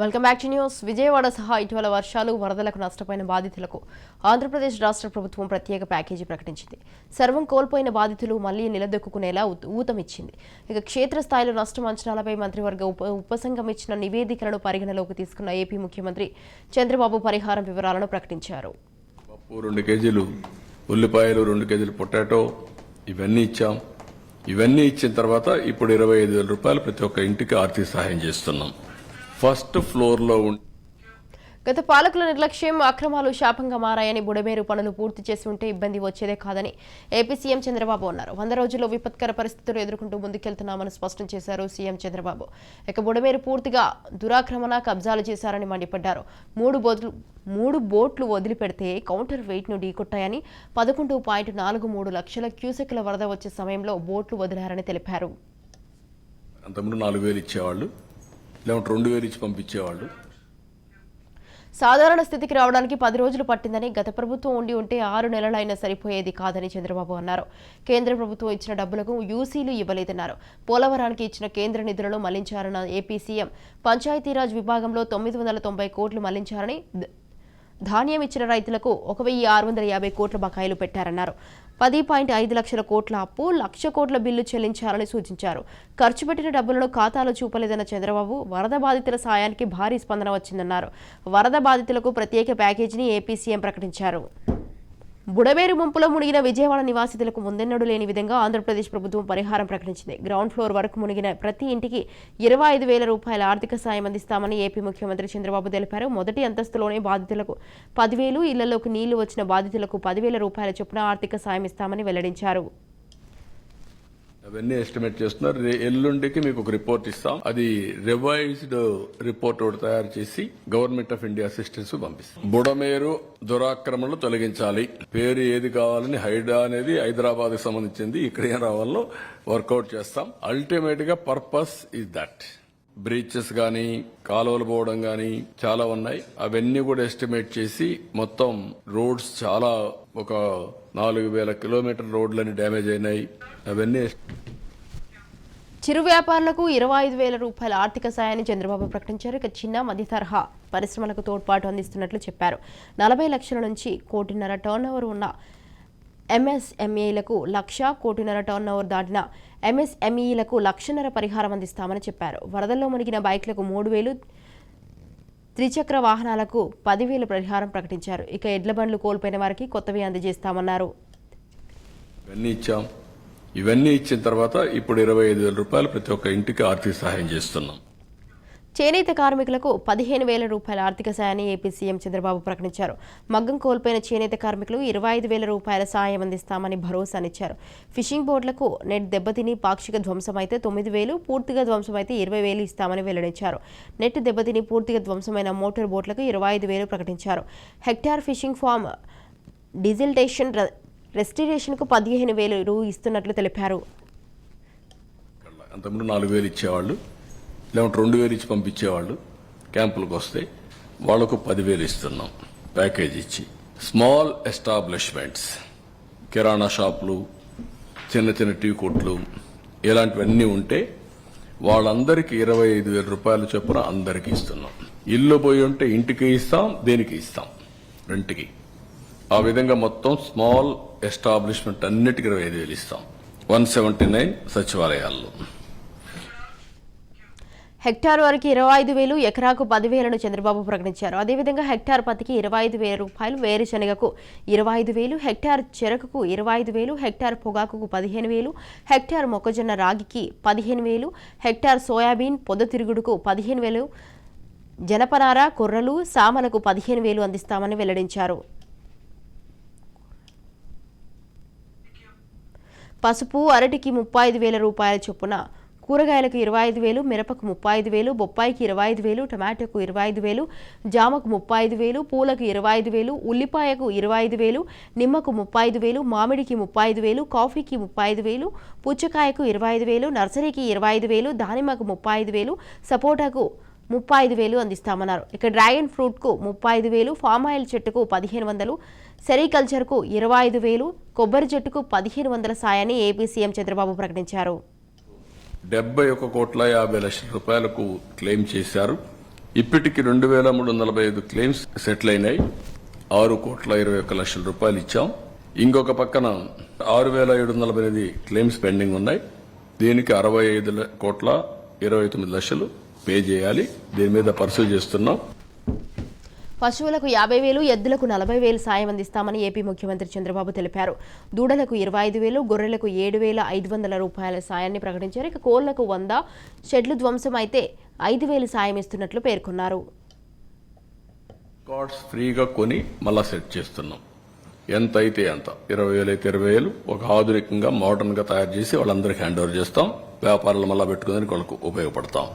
Welcome back to news Vijayawada సహా ఇటీవల వర్షాలు వరదలకు నష్టపోయిన బాధితులకు ఆంధ్రప్రదేశ్ రాష్ట్ర ప్రభుత్వం ప్రత్యేక ప్యాకేజీ ప్రకటించింది. సర్వం కోల్పోయిన బాధితులు మళ్ళీ నిలదొక్కునేలా ఊతమిచ్చింది. ఇక క్షేత్రస్థాయిలో నష్టం అంచనాలపై మంత్రివర్గ ఉప ఉపసంఘం ఇచ్చిన నివేదికలను పరిగణలోకి తీసుకున్న ఏపీ ముఖ్యమంత్రి చంద్రబాబు పరిహారం వివరాలను ప్రకటించారు. రెండు కేజీలు ఉల్లిపాయలు రెండు కేజీలు పొటాటో ఇవన్నీ ఇచ్చాం. ఇవన్నీ ఇచ్చిన తర్వాత ఇప్పుడు ఇరవై ఐదు వేల రూపాయలు ప్రతి ఒక్క ఇంటికి ఆర్థిక సహాయం చేస్తున్నాం. ఫస్ట్ ఫ్లోర్లో ఉండే గత పాలకుల నిర్లక్ష్యం అక్రమాలు శాపంగా మారాయని బుడమేరు పనులు పూర్తి చేసి ఉంటే ఇబ్బంది వచ్చేదే కాదని ఏపీ సీఎం చంద్రబాబు అన్నారు. వంద రోజుల్లో విపత్కర పరిస్థితులు ఎదుర్కొంటూ ముందుకెళ్తున్నామని స్పష్టం చేశారు సీఎం చంద్రబాబు. ఇక బుడమేరు పూర్తిగా దురాక్రమణ కబ్జాలు చేశారని మండిపడ్డారు. మూడు బోట్లు మూడు బోట్లు వదిలిపెడితే కౌంటర్ వెయిట్ను ఢీకొట్టాయని పదకొండు పాయింట్ నాలుగు మూడు లక్షల క్యూసెక్ల వరద వచ్చే సమయంలో బోట్లు వదిలారని తెలిపారు. అంతకుముందు నాలుగు వేలు ఇచ్చేవాళ్ళు. లేకుంటే రెండు వేలు ఇచ్చి పంపించేవాళ్ళు. సాధారణ స్థితికి రావడానికి పది రోజులు పట్టిందని గత ప్రభుత్వం ఉండి ఉంటే ఆరు నెలలైనా సరిపోయేది కాదని చంద్రబాబు అన్నారు. కేంద్ర ప్రభుత్వం ఇచ్చిన డబ్బులకు యూసీలు ఇవ్వలేదన్నారు. పోలవరానికి ఇచ్చిన కేంద్ర నిధులను మళ్ళించారన్న ఏపీ సీఎం. పంచాయతీరాజ్ విభాగంలో తొమ్మిది వందల తొంభై కోట్లు మళ్ళించారని ధాన్యం ఇచ్చిన రైతులకు ఒక వెయ్యి ఆరు వందల యాభై కోట్ల బకాయిలు పెట్టారన్నారు. పది పాయింట్ ఐదు లక్షల కోట్ల అప్పు లక్ష కోట్ల బిల్లు చెల్లించాలని సూచించారు. ఖర్చు పెట్టిన డబ్బులను ఖాతాలో చూపలేదన్న చంద్రబాబు వరద బాధితుల సాయానికి భారీ స్పందన వచ్చిందన్నారు. వరద బాధితులకు ప్రత్యేక ప్యాకేజీని ఏపీ సీఎం ప్రకటించారు. బుడవేరు ముంపులో మునిగిన విజయవాడ నివాసితులకు ముందెన్నడూ లేని విధంగా ఆంధ్రప్రదేశ్ ప్రభుత్వం పరిహారం ప్రకటించింది. గ్రౌండ్ ఫ్లోర్ వరకు మునిగిన ప్రతి ఇంటికి ఇరవై ఐదు వేల రూపాయల ఆర్థిక సాయం అందిస్తామని ఏపీ ముఖ్యమంత్రి చంద్రబాబు తెలిపారు. మొదటి అంతస్తులోనే బాధితులకు పదివేలు ఇళ్ళలోకి నీళ్ళు వచ్చిన బాధితులకు పదివేల రూపాయల చొప్పున ఆర్థిక సాయం ఇస్తామని వెల్లడించారు. అవన్నీ ఎస్టిమేట్ చేస్తున్నారు. ఎల్లుండికి మీకు ఒక రిపోర్ట్ ఇస్తాం. అది రివైజ్డ్ రిపోర్ట్ ఒకటి తయారు చేసి గవర్నమెంట్ ఆఫ్ ఇండియా అసిస్టెన్స్ పంపిస్తాం. బుడమేరు దురాక్రమణలు తొలగించాలి. పేరు ఏది కావాలని హైడా అనేది హైదరాబాద్కి సంబంధించింది. ఇక్కడ ఏం రావాలో వర్కౌట్ చేస్తాం. అల్టిమేట్గా పర్పస్ ఇస్ దట్. బ్రీచెస్ కానీ కాలువలు పోవడం కానీ చాలా ఉన్నాయి. అవన్నీ కూడా ఎస్టిమేట్ చేసి మొత్తం రోడ్స్ చాలా ఒక నాలుగు వేల కిలోమీటర్ రోడ్లని డ్యామేజ్ అయినాయి. అవన్నీ చిరు వ్యాపారులకు ఇరవై ఐదు వేల రూపాయల ఆర్థిక సాయాన్ని చంద్రబాబు ప్రకటించారు. ఇక చిన్న మధ్య తరహా పరిశ్రమలకు తోడ్పాటు అందిస్తున్నట్లు చెప్పారు. నలభై లక్షల నుంచి కోటిన్నర టర్న్ ఓవర్ ఉన్న ఎంఎస్ఎంఈలకు లక్ష కోటిన్నర టర్నోవర్ దాటిన ఎంఎస్ఎంఈలకు లక్షన్నర పరిహారం అందిస్తామని చెప్పారు. వరదల్లో మునిగిన బైక్లకు మూడు వేలు త్రిచక్ర వాహనాలకు పదివేల పరిహారం ప్రకటించారు. ఇక ఎడ్ల బండ్లు కోల్పోయిన వారికి కొత్తవి అందజేస్తామన్నారు. ఇవన్నీ ఇచ్చాం. ఇవన్నీ ఇచ్చిన తర్వాత ఇప్పుడు ఇరవై ఐదు వేల రూపాయలు ప్రతి ఒక్క ఇంటికి ఆర్థిక సహాయం చేస్తున్నాం. చేనేత కార్మికులకు పదిహేను వేల రూపాయల ఆర్థిక సాయాన్ని ఏపీ సీఎం చంద్రబాబు ప్రకటించారు. మగ్గం కోల్పోయిన చేనేత కార్మికులు ఇరవై ఐదు వేల రూపాయల సాయం అందిస్తామని భరోసానిచ్చారు ఫిషింగ్ బోట్లకు నెట్ దెబ్బతిని పాక్షిక ధ్వంసమైతే తొమ్మిది వేలు పూర్తిగా ధ్వంసమైతే ఇరవై వేలు ఇస్తామని వెల్లడించారు. నెట్ దెబ్బతిని పూర్తిగా ధ్వంసమైన మోటార్ బోట్లకు ఇరవై ఐదు వేలు ప్రకటించారు. హెక్టార్ ఫిషింగ్ ఫామ్ డిజిల్టేషన్ రెస్టిరేషన్కు పదిహేను వేలు రూ ఇస్తున్నట్లు తెలిపారు. అంతకుముందు నాలుగు వేలు ఇచ్చేవాళ్ళు. లేకుంటే రెండు వేలు ఇచ్చి పంపించేవాళ్ళు క్యాంపులకు వస్తే వాళ్ళకు పదివేలు ఇస్తున్నాం ప్యాకేజ్ ఇచ్చి. స్మాల్ ఎస్టాబ్లిష్మెంట్స్ కిరాణా షాపులు చిన్న చిన్న టీ కొట్లు ఇలాంటివన్నీ ఉంటే వాళ్ళందరికీ ఇరవై ఐదు వేల రూపాయలు చొప్పున అందరికీ ఇస్తున్నాం. ఇల్లు పోయి ఉంటే ఇంటికి ఇస్తాం దేనికి ఇస్తాం? రెంట్కి. ఆ విధంగా మొత్తం స్మాల్ ఎస్టాబ్లిష్మెంట్ అన్నిటికీ ఇరవై ఐదు వేలు ఇస్తాం. వన్ సెవెంటీ నైన్ సచివాలయాల్లో. హెక్టార్ వరకు ఇరవై ఐదు వేలు ఎకరాకు పదివేలను చంద్రబాబు ప్రకటించారు. అదేవిధంగా హెక్టార్ పత్తికి ఇరవై ఐదు వేల రూపాయలు వేరుశనగకు ఇరవై ఐదు వేలు హెక్టార్ చెరకుకు ఇరవై ఐదు వేలు హెక్టార్ పొగాకుకు పదిహేను వేలు హెక్టార్ మొక్కజొన్న రాగికి పదిహేను వేలు హెక్టార్ సోయాబీన్ పొద్దుతిరుగుడుకు పదిహేను వేలు జనపనార కొర్రలు సామలకు పదిహేను వేలు అందిస్తామని వెల్లడించారు. పసుపు అరటికి ముప్పై ఐదు వేల రూపాయల చొప్పున కూరగాయలకు ఇరవై ఐదు వేలు మిరపకు ముప్పై ఐదు వేలు బొప్పాయికి ఇరవై ఐదు వేలు టమాటోకు ఇరవై ఐదు వేలు జామకు ముప్పై ఐదు వేలు పూలకు ఇరవై ఐదు వేలు ఉల్లిపాయకు ఇరవై ఐదు వేలు నిమ్మకు ముప్పై ఐదు వేలు మామిడికి ముప్పై ఐదు వేలు కాఫీకి ముప్పై ఐదు వేలు పుచ్చకాయకు ఇరవై ఐదు వేలు నర్సరీకి ఇరవై ఐదు వేలు దానిమ్మకు ముప్పై ఐదు వేలు సపోటాకు ముప్పై ఐదు వేలు అందిస్తామన్నారు ఇక డ్రాగన్ ఫ్రూట్కు ముప్పై ఐదు వేలు ఫామ్ ఆయిల్ చెట్టుకు పదిహేను వందలు సెరికల్చర్కు ఇరవై ఐదు వేలు కొబ్బరి చెట్టుకు పదిహేను వందల సాయాన్ని ఏపీ సీఎం చంద్రబాబు ప్రకటించారు డెబ్బై ఒక కోట్ల యాభై లక్షల రూపాయలకు క్లెయిమ్ చేశారు. ఇప్పటికి రెండు వేల మూడు వందల నలభై ఐదు క్లెయిమ్స్ సెటిల్ అయినాయి. ఆరు కోట్ల ఇరవై ఒక్క లక్షల రూపాయలు ఇచ్చాం. ఇంకొక పక్కన ఆరు వేల ఏడు వందల నలభై ఎనిమిది క్లెయిమ్స్ పెండింగ్ ఉన్నాయి. దీనికి అరవై ఐదు కోట్ల ఇరవై తొమ్మిది లక్షలు పే చేయాలి. దీని మీద పర్సూ చేస్తున్నాం. పశువులకు యాభై వేలు ఎద్దులకు నలభై వేలు సాయం అందిస్తామని ఏపీ ముఖ్యమంత్రి చంద్రబాబు తెలిపారు. దూడలకు ఇరవై ఐదు వేలు గొర్రెలకు ఏడు వేల ఐదు వందల రూపాయల సాయాన్ని ప్రకటించారు. ఇక కోళ్ళకు వంద షెడ్లు ధ్వంసం అయితే ఐదు వేలు సాయం ఇస్తున్నట్లు పేర్కొన్నారు. కార్డ్స్ ఫ్రీగా కొని మళ్ళా సెట్ చేస్తున్నాం. ఎంత అయితే అంత ఇరవై వేలు అయితే ఇరవై వేలు ఒక ఆధునికంగా మోడర్న్గా తయారు చేసి వాళ్ళందరికీ హ్యాండ్ ఓవర్ చేస్తాం. వ్యాపారాలు మళ్ళా పెట్టుకుని వాళ్ళకు ఉపయోగపడతాం.